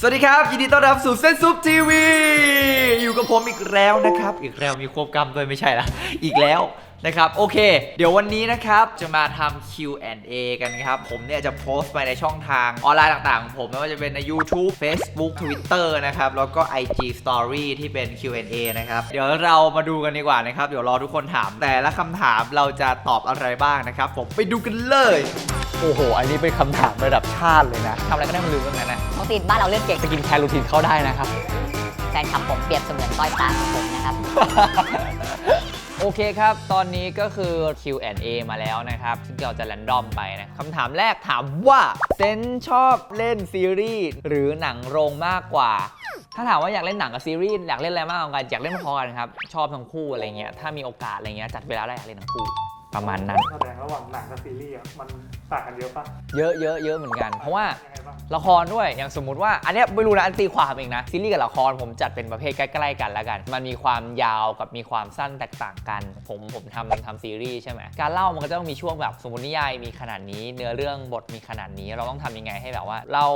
สวัสดีครับ ยินดีต้อนรับสู่เส้นซุปทีวี อยู่กับผมอีกแล้วนะครับ อีกแล้วมีควบกรรมด้วยไม่ใช่ละอีกแล้วนะครับ โอเค เดี๋ยววันนี้นะครับ จะมาทำ Q&A กันครับ ผมเนี่ยจะโพสต์ไปในช่องทางออนไลน์ต่างๆของผมไม่ว่าจะเป็นใน YouTube Facebook Twitter นะครับ แล้วก็ IG Story ที่เป็น Q&A นะครับ เดี๋ยวเรามาดูกันดีกว่านะครับ เดี๋ยวรอทุกคนถามแต่ละคำถามเราจะตอบอะไรบ้างนะครับ ผมไปดูกันเลย โอ้โห อันนี้เป็นคำถามระดับชาติเลยนะทำอะไรก็ได้มันลืมเรื่องนั้นนะวัคซีนบ้านเราเลือกเก่งสกินแคร์รูทีนเข้าได้นะครับ แฟนคลับผมเปรียบเสมือนสร้อยพระของผมนะครับ โอเคครับ ตอนนี้ก็คือ Q&A มาแล้วนะครับ ซึ่งเราจะแรนดอมไปนะคำถามแรกถามว่าเซนชอบเล่นซีรีส์หรือหนังโรงมากกว่า ถ้าถามว่าอยากเล่นหนังกับซีรีส์อยากเล่นอะไรมากกว่ากันอยากเล่นพอกันครับชอบทั้งคู่อะไรเงี้ยถ้ามีโอกาสอะไรเงี้ยจัดเวลาได้อยากเล่นทั้งคู่ประมาณนั้น แสดงระหว่างหนังกับซีรีส์อะมัน ต่างกันเยอะปะเยอะเยอะเยอะเหมือนกัน เพราะว่ายังไงบ้างละครด้วยอย่างสมมุติว่า อันเนี้ยไม่รู้นะอันตีความเองนะซีรีส์กับละครผมจัดเป็นประเภทใกล้ๆกันแล้วกัน มันมีความยาวกับมีความสั้นแตกต่างกัน ผมผมทำทำซีรีส์ใช่ไหมการเล่ามันก็จะต้องมีช่วงแบบสมมตินิยายมีขนาดนี้ เนื้อเรื่องบทมีขนาดนี้ เราต้องทำยังไงให้แบบว่าเล่า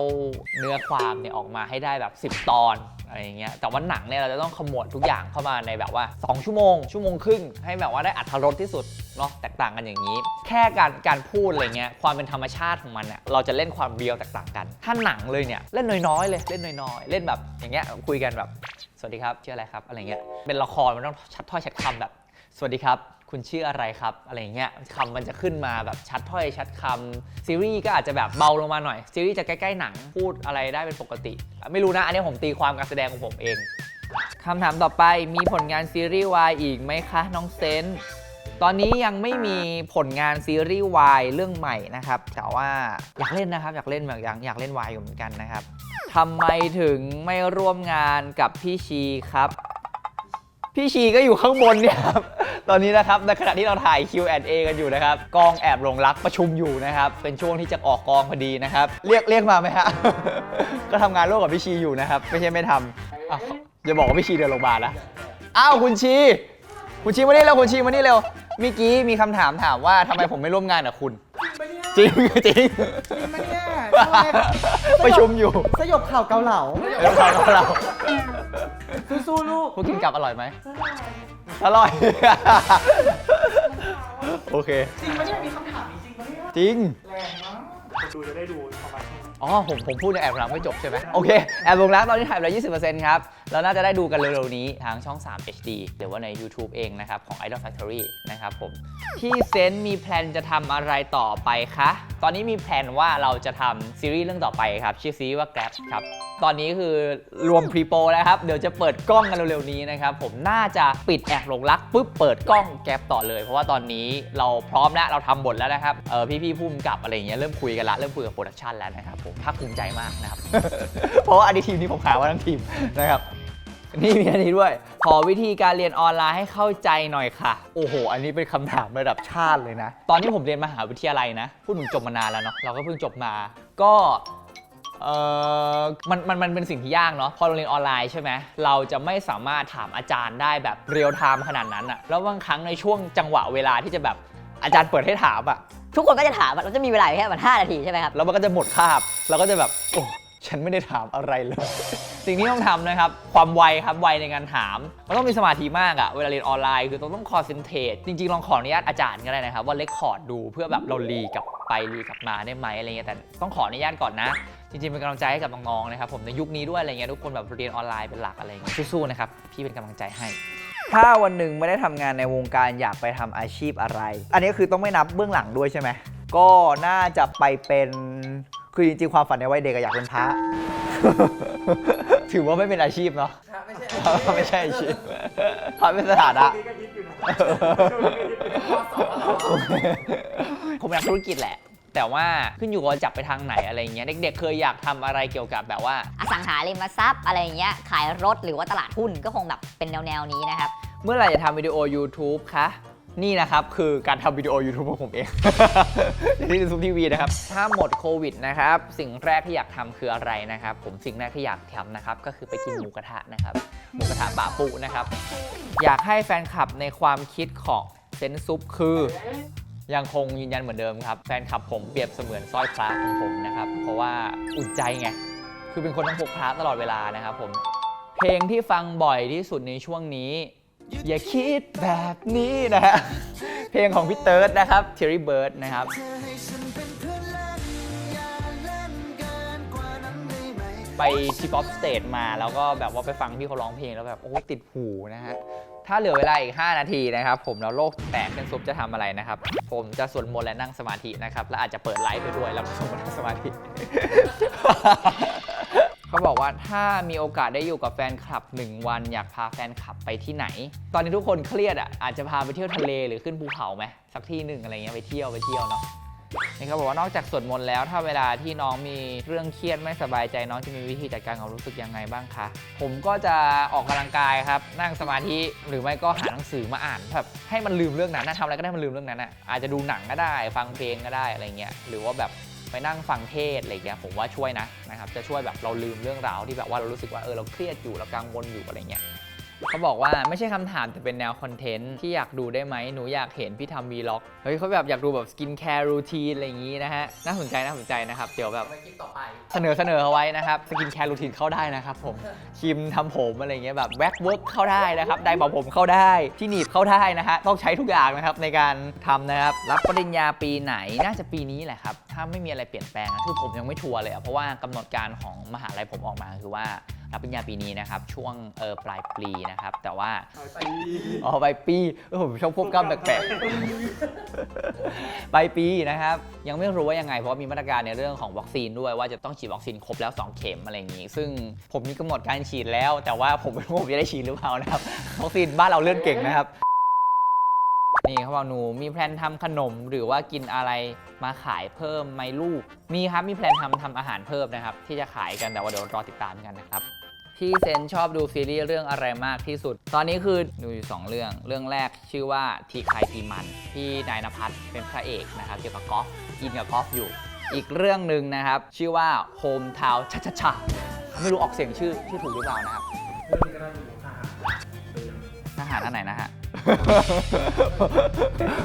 เนื้อความเนี่ยออกมาให้ได้แบบ 10 ตอนอะไรอย่างเงี้ยแต่ว่าหนังเนี่ยเราจะต้องขมวดทุกอย่างเข้ามาในแบบว่า 2 ชั่วโมง ชั่วโมงครึ่งให้แบบว่าได้อัธรสที่สุดเนาะแตกต่างกันอย่างนี้ แค่การการพูดอะไรเงี้ยความเป็นธรรมชาติของมันเนี่ยเราจะเล่นความเรียวแตกต่างกัน ถ้าหนังเลยเนี่ยเล่นน้อยๆเลยเล่นน้อยๆ เล่นแบบอย่างเงี้ยคุยกันแบบสวัสดีครับชื่ออะไรครับอะไรเงี้ยเป็นละครมันต้องชัดถ้อยชัดคำแบบ สวัสดีครับ คุณชื่ออะไรครับ อะไรเงี้ยคำมันจะขึ้นมาแบบชัดถ้อยชัดคำซีรีส์ก็อาจจะแบบเบาลงมาหน่อยซีรีส์จะใกล้ๆหนังพูดอะไรได้เป็นปกติ ไม่รู้นะอันนี้ผมตีความการแสดงของผมเองคำถามต่อไปมีผลงานซีรีส์วายอีกไหมคะน้องเซน ตอนนี้ยังไม่มีผลงานซีรีส์วายเรื่องใหม่นะครับ แต่ว่าอยากเล่นนะครับ อยากเล่นแบบอยากอยากเล่นวายอยู่เหมือนกันนะครับทำไมถึงไม่ร่วมงานกับพี่ชีครับ พี่ชีก็อยู่ข้างบนเนี่ยครับ ตอนนี้นะครับในขณะที่เราถ่าย Q&A กันอยู่นะครับ กองแอบหลงรักประชุมอยู่นะครับ เป็นช่วงที่จะออกกองพอดีนะครับ เรียกเรียกมาไหมฮะ ก็ทำงานร่วมกับพี่ชีอยู่นะครับ ไม่ใช่ไม่ทำอ้าวอย่าบอกว่าพี่ชีเดินโรงพยาบาลนะ อ้าวคุณชี คุณชีมานี่เร็วคุณชีมานี่เร็ว เมื่อกี้มีคำถามถามว่าทำไมผมไม่ร่วมงานกับคุณ จริงจริงมันเนี่ยประชุมอยู่สยบข่าวเกาเหลาแล้วเราเราสู้ๆลูกคุณกินกลับอร่อยไหมอร่อย โอเค จริงปะเนี่ยมีคำถามนี้จริงปะเนี่ยจริง แรงมากคนดูจะได้ดูประมาณนี้ อ๋อ ผมผมพูดในแอบหลังไม่จบใช่ไหมโอเค แอบลงรักตอนนี้ถ่ายไปแล้ว20%ครับ แล้วน่าจะได้ดูกันเร็วๆนี้ทางช่อง 3 HD หรือว่าใน YouTube เองนะครับ ของ Idol Factory นะครับผมพี่เซนมีแพลนจะทำอะไรต่อไปคะ ตอนนี้มีแพลนว่าเราจะทำซีรีส์เรื่องต่อไปครับ ชื่อซีรีส์ว่า Grab ครับ ตอนนี้คือรวมพรีโปรแล้วครับ เดี๋ยวจะเปิดกล้องกันเร็วๆนี้นะครับผมน่าจะปิดแอบหลงรักปุ๊บเปิดกล้องแก๊ปต่อเลย เพราะว่าตอนนี้เราพร้อมแล้วเราทำบทแล้วนะครับเออพี่ๆพุ่มกับอะไรเงี้ยเริ่มคุยกันละเริ่มคุยกับโปรดักชันแล้วนะครับผมภาคภูมิใจมากนะครับ เพราะว่าอันนี้ทีมนี้ผมขาว่าทั้งทีมนะครับ นี่มีอันนี้ด้วย ขอวิธีการเรียนออนไลน์ให้เข้าใจหน่อยค่ะ โอ้โห อันนี้เป็นคำถามระดับชาติเลยนะ ตอนที่ผมเรียนมหาวิทยาลัยนะ พูดถึงจบมานานแล้วเนาะ เราก็เพิ่งจบมา ก็เออมันมันมันเป็นสิ่งที่ยากเนาะพอเราเรียนออนไลน์ใช่ไหมเราจะไม่สามารถถามอาจารย์ได้แบบเรียลไทม์ขนาดนั้นอะแล้วบางครั้งในช่วงจังหวะเวลาที่จะแบบอาจารย์เปิดให้ถามอะ ทุกคนก็จะถามว่าเราจะมีเวลาอยู่แค่ประมาณ5นาทีใช่ไหมครับ แล้วมันก็จะหมดคาบเราก็จะแบบโอ้ ฉันไม่ได้ถามอะไรเลย สิ่งที่ต้องทำนะครับ ความไวครับไวในการถาม มันต้องมีสมาธิมากอะเวลาเรียนออนไลน์คือต้องต้องคอนเซนเทรตจริงๆ ลองขออนุญาตอาจารย์ก็ได้นะครับ ว่าเลคคอร์ดดูเพื่อแบบเรารีกลับไปรีกลับมาได้ไหมอะไรเงี้ยแต่ต้องขออนุญาตก่อนนะ จริงๆ เป็นกำลังใจให้กับน้องๆนะครับผมในยุคนี้ด้วยอะไรเงี้ยทุกคนแบบเรียนออนไลน์เป็นหลักอะไรเงี้ยสู้ๆนะครับพี่เป็นกำลังใจให้ถ้าวันหนึ่งไม่ได้ทำงานในวงการอยากไปทำอาชีพอะไร อันนี้คือต้องไม่นับเบื้องหลังด้วยใช่ไหม ก็น่าจะไปเป็น คือจริงๆความฝันในวัยเด็กอะอยากเป็นพระ ถือว่าไม่เป็นอาชีพเนาะไม่ใช่ไม่ใช่อาชีพพระเป็นสถานะ นี่ก็ฮิตอยู่นะช่วงนี้ก็ฮิตอยู่นะผมอยากธุรกิจแหละ แต่ว่าขึ้นอยู่กับว่าจับไปทางไหนอะไรเงี้ยเด็กๆ เคยอยากทำอะไรเกี่ยวกับแบบว่า อสังหาริมทรัพย์อะไรอย่างเงี้ยขายรถหรือว่าตลาดหุ้นก็คงแบบเป็นแนวๆนี้นะครับ เมื่อไหร่จะทำวิดีโอ YouTube คะ นี่นะครับคือการทำวิดีโอ YouTube ของผมเอง ที่ซูมทีวีนะครับ ถ้าหมดโควิดนะครับ สิ่งแรกที่อยากทำคืออะไรนะครับ ผมสิ่งแรกที่อยากทำนะครับ ก็คือไปกินหมูกระทะนะครับ หมูกระทะบาปูนะครับ อยากให้แฟนคลับในความคิดของเซนซุปคือยังคงยืนยันเหมือนเดิมครับ แฟนคลับผมเปรียบเสมือนสร้อยพระของผมนะครับ เพราะว่าอุ่นใจไง คือเป็นคนต้องพกพระตลอดเวลานะครับผม เพลงที่ฟังบ่อยที่สุดในช่วงนี้ อย่าคิดแบบนี้นะฮะ เพลงของพี่เติร์ดนะครับ Cherry Bird นะครับ ไปชิปออฟสเตทมาแล้วก็แบบว่าไปฟังพี่เขาร้องเพลงแล้วแบบ โอ้ติดหูนะฮะ ถ้าเหลือเวลาอีก 5 นาทีนะครับ ผมแล้วโลกแตกเป็นซุปจะทำอะไรนะครับ ผมจะสวดมนต์และนั่งสมาธินะครับ และอาจจะเปิดไลฟ์ไปด้วยแล้วก็สวดมนต์นั่งสมาธิ เขาบอกว่าถ้ามีโอกาสได้อยู่กับแฟนคลับ 1 วัน อยากพาแฟนคลับไปที่ไหน ตอนนี้ทุกคนเครียดอะอาจจะพาไปเที่ยวทะเลหรือขึ้นภูเขาไหมสักที่หนึ่งอะไรเงี้ยไปเที่ยวไปเที่ยวเนาะนี่เขาบอกว่านอกจากสวดมนต์แล้ว ถ้าเวลาที่น้องมีเรื่องเครียดไม่สบายใจน้องจะมีวิธีจัดการกับรู้สึกยังไงบ้างคะ ผมก็จะออกกำลังกายครับ นั่งสมาธิหรือไม่ก็หาหนังสือมาอ่านแบบให้มันลืมเรื่องนั้นนะทำอะไรก็ได้มันลืมเรื่องนั้นนะอาจจะดูหนังก็ได้ ฟังเพลงก็ได้อะไรเงี้ยหรือว่าแบบ ไปนั่งฟังเทศอะไรอย่างเงี้ยผมว่าช่วยนะนะครับจะช่วยแบบเราลืมเรื่องราวที่แบบว่าเรารู้สึกว่าเออเราเครียดอยู่เรากังวลอยู่อะไรเงี้ย เขาบอกว่าไม่ใช่คำถามแต่เป็นแนวคอนเทนต์ที่อยากดูได้ไหมหนูอยากเห็นพี่ทำวีล็อกเฮ้ยเขาแบบอยากดูแบบสกินแคร์รูทีนอะไรอย่างงี้นะฮะน่าสนใจน่าสนใจนะครับเดี๋ยวแบบไปคลิปต่อไปเสนอเสนอเอาไว้นะครับสกินแคร์รูทีนเข้าได้นะครับผมครีมทำผมอะไรเงี้ยแบบแว็กเวิร์กเข้าได้นะครับไดร์เป่าผมเข้าได้ที่หนีบเข้าได้นะฮะต้องใช้ทุกอย่างนะครับในการทำนะครับรับปริญญาปีไหนน่าจะปีนี้แหละครับถ้าไม่มีอะไรเปลี่ยนแปลงนะคือผมยังไม่ชัวร์เลยอะเพราะว่ากำหนดการของมหาลัยผมออกมาคือว่า รับปริญญาปีนี้นะครับ ช่วงเออปลายปีนะครับ แต่ว่าอ๋อปลายปีเออผมชอบพวกกล้ามแปลกๆปลายปีนะครับ ยังไม่รู้ว่ายังไง เพราะว่ามีมาตรการในเรื่องของวัคซีนด้วยว่าจะต้องฉีดวัคซีนครบแล้ว 2 เข็มอะไรอย่างนี้ ซึ่งผมมีกำหนดการฉีดแล้ว แต่ว่าผมไม่รู้ว่าผมจะได้ฉีดหรือเปล่านะครับวัคซีนบ้านเราเลื่อนเก่งนะครับนี่เขาบอกหนูมีแพลนทำขนมหรือว่ากินอะไรมาขายเพิ่มไหมลูก มีครับมีแพลนทำทำอาหารเพิ่มนะครับ ที่จะขายกันแต่ว่าเดี๋ยวรอติดตามกันนะครับ พี่เซนชอบดูซีรีส์เรื่องอะไรมากที่สุด ตอนนี้คือดูอยู่สองเรื่อง เรื่องแรกชื่อว่าทีใครทีมันที่นายนภัสเป็นพระเอกนะครับเกี่ยวกับกอล์ฟกินกับกอล์ฟอยู่ อีกเรื่องหนึ่งนะครับ ชื่อว่าโฮมทาวชะชะชะไม่รู้ออกเสียงชื่อชื่อถูกหรือเปล่านะครับเรื่องนี้ก็ได้อยู่ทหารเดิมทหารอันไหนนะฮะ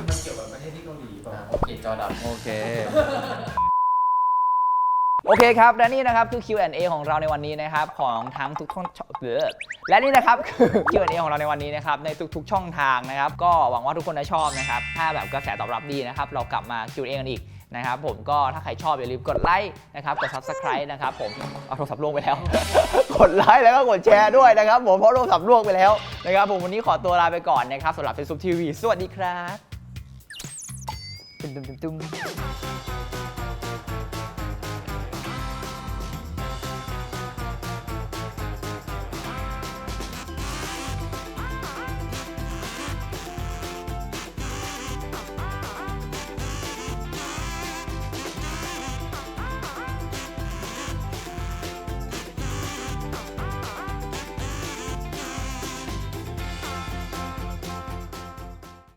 มันเกี่ยวกับประเทศที่เกาหลีเปล่าโอเคจอดับโอเค โอเคครับ และนี่นะครับคือ Q&A ของเราในวันนี้นะครับของทั้งทุกช่องเออและนี่นะครับคือ Q&A ของเราในวันนี้นะครับในทุก ๆ ช่องทางนะครับ ก็หวังว่าทุกคนจะชอบนะครับ ถ้าแบบกระแสตอบรับดีนะครับ เรากลับมา Q&A กันอีกนะครับผมก็ถ้าใครชอบอย่าลืมกดไลค์นะครับกด Subscribe นะครับผมเอาโทรศัพท์ล่วงไปแล้ว กดไลค์แล้วก็กดแชร์ด้วยนะครับผมเพราะโทรศัพท์ล่วงไปแล้วนะครับผมวันนี้ขอตัวลาไปก่อนนะครับสำหรับ Facebook TV สวัสดีครับตุ้มตุ้ม